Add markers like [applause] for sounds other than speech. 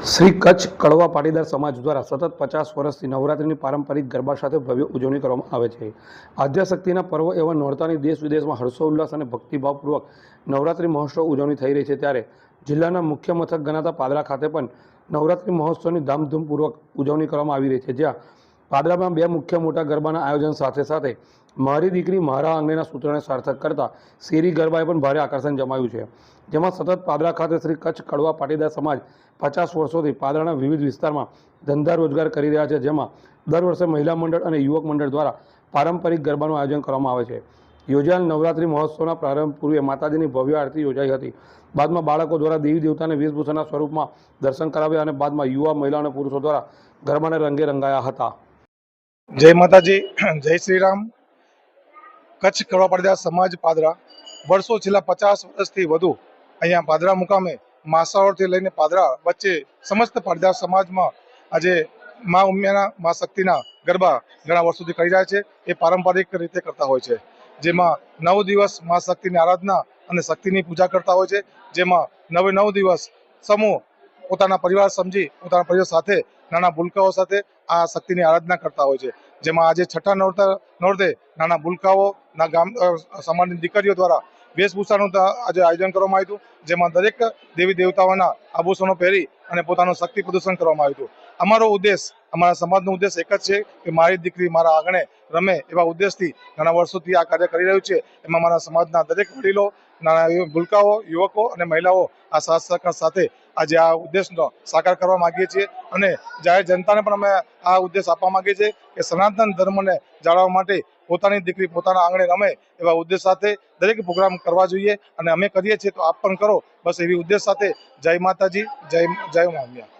શ્રી કચ્છ કડવા પાટીદાર સમાજ દ્વારા સતત પચાસ વર્ષથી નવરાત્રિની પારંપરિક ગરબા સાથે ભવ્ય ઉજવણી કરવામાં આવે છે. આદ્યશક્તિના પર્વ એવા નોરતાની દેશ વિદેશમાં હર્ષોલ્લાસ અને ભક્તિભાવપૂર્વક નવરાત્રિ મહોત્સવ ઉજવણી થઈ રહી છે ત્યારે જિલ્લાના મુખ્ય મથક ગણાતા પાદરા ખાતે પણ નવરાત્રિ મહોત્સવની ધામધૂમપૂર્વક ઉજવણી કરવામાં આવી રહી છે. જ્યાં પાદરામાં બે મુખ્ય મોટા ગરબાના આયોજન સાથે સાથે મારી દીકરી મારા આંગણેના સૂત્રને સાર્થક કરતા શેરી ગરબાએ પણ ભારે આકર્ષણ જમાયું છે. જેમાં સતત પાદરા ખાતે શ્રી કચ્છ કડવા પાટીદાર સમાજ પચાસ વર્ષોથી પાદરાના વિવિધ વિસ્તારમાં ધંધા રોજગાર કરી રહ્યા છે, જેમાં દર વર્ષે મહિલા મંડળ અને યુવક મંડળ દ્વારા પારંપરિક ગરબાનું આયોજન કરવામાં આવે છે. યોજાયેલ નવરાત્રિ મહોત્સવના પ્રારંભ પૂર્વે માતાજીની ભવ્ય આરતી યોજાઈ હતી. બાદમાં બાળકો દ્વારા દેવી દેવતાને વેશભૂષાના સ્વરૂપમાં દર્શન કરાવ્યા અને બાદમાં યુવા મહિલા અને પુરુષો દ્વારા ગરબાને રંગે રંગાયા હતા. જય માતાજી, [clears throat] જય શ્રી રામ કચ્છ કડવા પડદા સમાજ પાદરા વર્ષો છેલ્લા પચાસ વર્ષથી વધુ અહીંયા પાદરા મુકામે માસાઓથી લઈને પાદરા વચ્ચે સમસ્ત પાટીદાર સમાજમાં આજે મા ઉમિયાના મા શક્તિના ગરબા ઘણા વર્ષોથી કરી રહ્યા છે. એ પારંપરિક રીતે કરતા હોય છે. જેમાં નવ દિવસ મા શક્તિની આરાધના અને શક્તિની પૂજા કરતા હોય છે. જેમાં નવે નવ દિવસ સમૂહ પોતાના પરિવાર સમજી પોતાના પરિવાર સાથે નાના ભૂલકાઓ સાથે આ શક્તિની આરાધના કરતા હોય છે. જેમાં આજે છઠ્ઠા નોરતા નોરતે નાના ભૂલકાઓ, ના ગામ સમાજની દીકરીઓ દ્વારા વેશભૂષાનું આજે આયોજન કરવામાં આવ્યું હતું. જેમાં દરેક દેવી દેવતાઓના આભૂષણો પહેરી અને પોતાનું શક્તિ પ્રદર્શન કરવામાં આવ્યું હતું. અમારો ઉદ્દેશ, અમારા સમાજનો ઉદ્દેશ એક જ છે કે મારી દીકરી મારા આંગણે રમે એવા ઉદ્દેશથી ઘણા વર્ષોથી આ કાર્ય કરી રહ્યું છે. એમાં મારા સમાજના દરેક વડીલો નાના ભૂલકાઓ, યુવકો અને મહિલાઓ આ સાથ સહકાર સાથે આજે આ ઉદ્દેશનો સાકાર કરવા માગીએ છીએ અને જાહેર જનતાને પણ અમે આ ઉદ્દેશ આપવા માગીએ છીએ કે સનાતન ધર્મને જાળવવા માટે પોતાની દીકરી પોતાના આંગણે રમે એવા ઉદ્દેશ સાથે દરેક પ્રોગ્રામ કરવા જોઈએ અને અમે કરીએ છીએ તો આપ પણ કરો. બસ એવી ઉદ્દેશ સાથે જય માતાજી જય જય મામ્યા